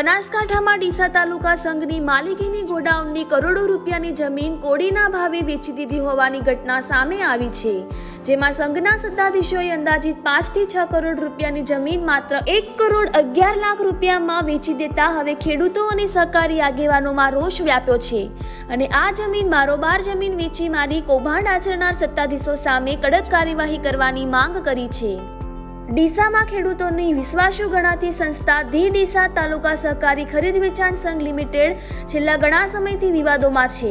બનાસકાંઠામાં ડીસા તાલુકા સંઘની માલિકીની ગોડાઉનની કરોડો રૂપિયાની જમીન કોડીના ભાવે વેચી દીધી હોવાની ઘટના સામે આવી છે, જેમાં સંઘના સત્તાધીશોએ અંદાજિત પાંચથી છ કરોડ રૂપિયાની જમીન માત્ર એક કરોડ અગિયાર લાખ રૂપિયામાં વેચી દેતા હવે ખેડૂતો અને સહકારી આગેવાનોમાં રોષ વ્યાપ્યો છે. અને આ જમીન બારોબાર જમીન વેચી મારી કૌભાંડ આચરનાર સત્તાધીશો સામે કડક કાર્યવાહી કરવાની માંગ કરી છે. ડીસામાં ખેડૂતોની વિશ્વાસુ ગણાતી સંસ્થા ધી ડીસા તાલુકા સહકારી ખરીદ વેચાણ સંઘ લિમિટેડ છેલ્લા ઘણા સમયથી વિવાદોમાં છે.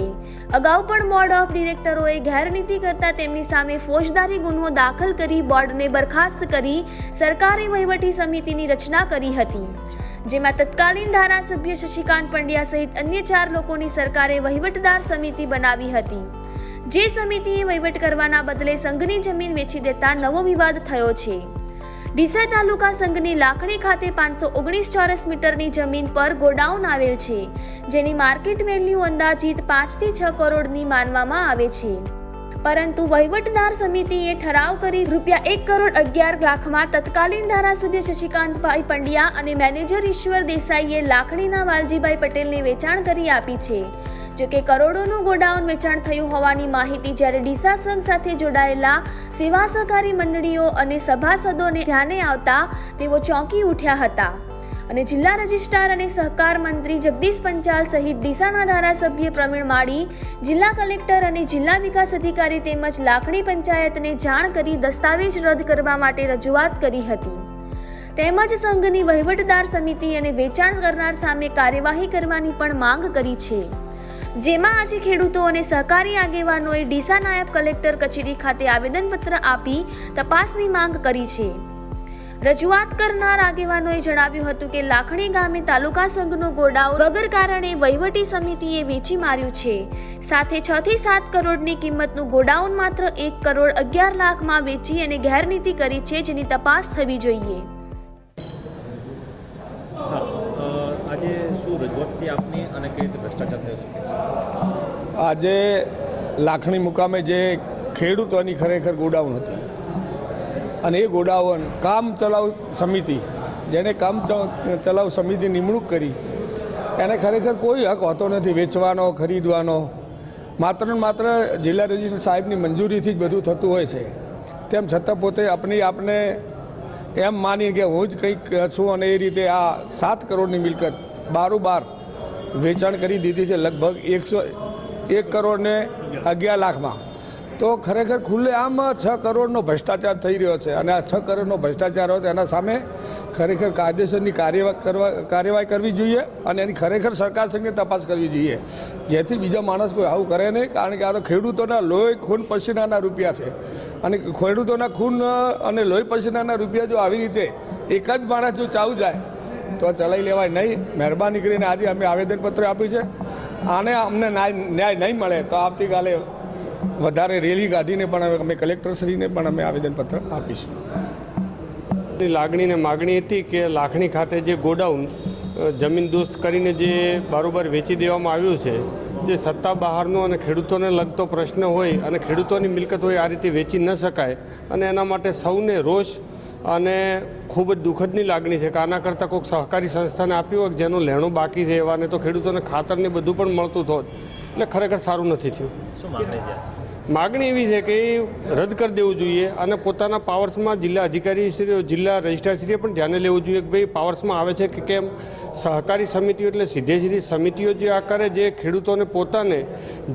અગાઉ પણ બોર્ડ ઓફ ડિરેક્ટરોએ ગેરનીતિ કરતા તેમની સામે ફોજદારી ગુનો દાખલ કરી બોર્ડને બરખાસ્ત કરી સરકારી વહીવટી સમિતિની રચના કરી હતી. જેમાં તત્કાલીન ધારાસભ્ય શશિકાંત પંડ્યા સહિત અન્ય ચાર લોકોની સરકારે વહીવટદાર સમિતિ બનાવી હતી. જે સમિતિએ વહીવટ કરવાના બદલે સંઘની જમીન વેચી દેતા નવો વિવાદ થયો છે. ડીસા તાલુકા સંઘની લાખણી ખાતે પાંચસો ઓગણીસ ચોરસ મીટરની જમીન પર ગોડાઉન આવેલ છે, જેની માર્કેટ વેલ્યુ અંદાજિત પાંચથી છ કરોડની માનવામાં આવે છે. પરંતુ વહીવટદાર સમિતિએ ઠરાવ કરી રૂપિયા એક કરોડ અગિયાર લાખમાં તત્કાલીન ધારાસભ્ય શશિકાંતભાઈ પંડ્યા અને મેનેજર ઈશ્વર દેસાઈએ લાખણીના વાલજીભાઈ પટેલને વેચાણ કરી આપી છે. જોકે કરોડોનું ગોડાઉન વેચાણ થયું હોવાની માહિતી જ્યારે ડીસા સાથે જોડાયેલા સેવા સહકારી મંડળીઓ અને સભાસદોને ધ્યાને આવતા તેઓ ચોંકી ઉઠ્યા હતા. અને જિલ્લા રજિસ્ટ્રાર અને સહકાર મંત્રી જગદીશ પંચાલ સહિત ડીસાના ધારાસભ્ય પ્રવીણ માળી, જિલ્લા કલેક્ટર અને જિલ્લા વિકાસ અધિકારી તેમજ લાખણી પંચાયતને જાણ કરી દસ્તાવેજ રદ કરવા માટે રજૂઆત કરી હતી. તેમજ સંઘની વહીવટદાર સમિતિ અને વેચાણ કરનાર સામે કાર્યવાહી કરવાની પણ માંગ કરી છે. જેમાં આજે ખેડૂતો અને સહકારી આગેવાનોએ ડીસા નાયબ કલેક્ટર કચેરી ખાતે આવેદનપત્ર આપી તપાસની માંગ કરી છે. રજૂઆત કરનાર આગેવાનોએ જણાવ્યું હતું કે લાખણી ગામે તાલુકા સંઘનો ગોડાઉન વગર કારણે વહીવટી સમિતિએ વેચી માર્યું છે. સાથે છ થી સાત કરોડની કિંમતનું ગોડાઉન માત્ર એક કરોડ અગિયાર લાખમાં વેચી અને ગેરનીતિ કરી છે જેની તપાસ થવી જોઈએ. આજે શું રજૂઆત આપની અને કઈ રીતે ભ્રષ્ટાચાર થયો છે? આજે લાખણી મુકામે જે ખેડૂતોની ખરેખર ગોડાઉન હતી. અને એ ગોડાઉન કામ ચલાવ સમિતિ, જેણે કામ ચલાવ સમિતિ નિમણૂક કરી, એને ખરેખર કોઈ હક હોતો નથી વેચવાનો, ખરીદવાનો. માત્ર ને માત્ર જિલ્લા રજિસ્ટર સાહેબની મંજૂરીથી જ બધું થતું હોય છે. તેમ છતાં પોતે આપણી આપને એમ માની કે હું જ કંઈક છું અને એ રીતે આ સાત કરોડની મિલકત બારોબાર વેચાણ કરી દીધી છે લગભગ એકસો એક કરોડને અગિયાર લાખમાં. તો ખરેખર ખુલ્લે આમ છ કરોડનો ભ્રષ્ટાચાર થઈ રહ્યો છે અને આ છ કરોડનો ભ્રષ્ટાચાર હોય એના સામે ખરેખર કાયદેસરની કાર્યવાહી કરવા જોઈએ અને એની ખરેખર સરકાર સંગે તપાસ કરવી જોઈએ. જેથી બીજો માણસ કોઈ આવું કરે નહીં, કારણ કે આ તો ખેડૂતોના લોહી, ખૂન, પસીનાના રૂપિયા છે. અને ખેડૂતોના ખૂન અને લોહી, પસીનાના રૂપિયા જો આવી રીતે એક જ માણસ જો ચાવું જાય તો ચલાવી લેવાય નહીં. મહેરબાની કરીને આજે અમે આવેદનપત્ર આપ્યું છે. આને અમને ન્યાય નહીં મળે તો આવતીકાલે વધારે રેલી કાઢીને પણ અમે કલેક્ટરશ્રીને પણ અમે આવેદનપત્ર આપીશું. લાગણીને માગણી હતી કે લાખણી ખાતે જે ગોડાઉન જમીન દોસ્ત કરીને જે બારોબાર વેચી દેવામાં આવ્યું છે, જે સત્તા બહારનો અને ખેડૂતોને લગતો પ્રશ્ન હોય અને ખેડૂતોની મિલકત હોય, આ રીતે વેચી ન શકાય અને એના માટે સૌને રોષ અને ખૂબ જ દુઃખદની લાગણી છે કે આના કરતાં કોઈક સહકારી સંસ્થાને આપ્યું હોય જેનું લેણું બાકી છે એવાને તો ખેડૂતોને ખાતરને બધું પણ મળતું થોત એટલે ખરેખર સારું નથી થયું. શું છે? માગણી એવી છે કે રદ કરી દેવું જોઈએ અને પોતાના પાવર્સમાં જિલ્લા અધિકારીશ્રીઓ, જિલ્લા રજિસ્ટ્રારશ્રીએ પણ ધ્યાને લેવું જોઈએ કે ભાઈ પાવર્સમાં આવે છે કે કેમ? સહકારી સમિતિઓ એટલે સીધે સીધી સમિતિઓ જે આ કરે જે ખેડૂતોને પોતાને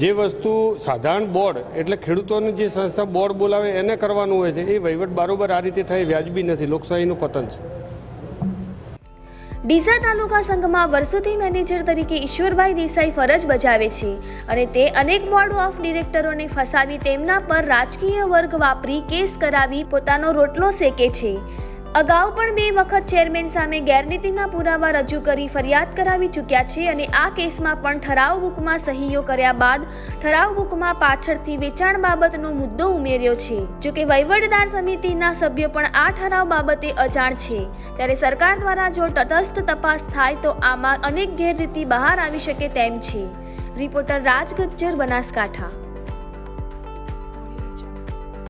જે વસ્તુ સાધારણ બોર્ડ એટલે ખેડૂતોને જે સંસ્થા બોર્ડ બોલાવે એને કરવાનું હોય છે, એ વહીવટ બરાબર આ રીતે થાય, વ્યાજબી નથી, લોકશાહીનું પતન છે. ડીસા તાલુકા સંઘમાં વર્ષોથી મેનેજર તરીકે ઈશ્વરભાઈ દેસાઈ ફરજ બજાવે છે અને તે અનેક બોર્ડ ઓફ ડિરેક્ટરોને ફસાવી તેમના પર રાજકીય વર્ગ વાપરી કેસ કરાવી પોતાનો રોટલો શેકે છે. અગાઉ પણ બે વખત ચેરમેન સામે ગેરરીતિના પુરાવા રજૂ કરી ફરિયાદ કરાવી ચૂક્યા છે અને આ કેસમાં પણ ઠરાવ બુકમાં સહીઓ કર્યા બાદ ઠરાવ બુકમાં પાછળથી વેચાણ બાબતનો મુદ્દો ઉમેર્યો છે. જોકે વહીવટદાર સમિતિના સભ્યો પણ આ ઠરાવ બાબતે અજાણ છે. ત્યારે સરકાર દ્વારા જો તટસ્થ તપાસ થાય તો આમાં અનેક ગેરરીતિ બહાર આવી શકે તેમ છે. રિપોર્ટર રાજ ગજ્જર બનાસકાંઠા.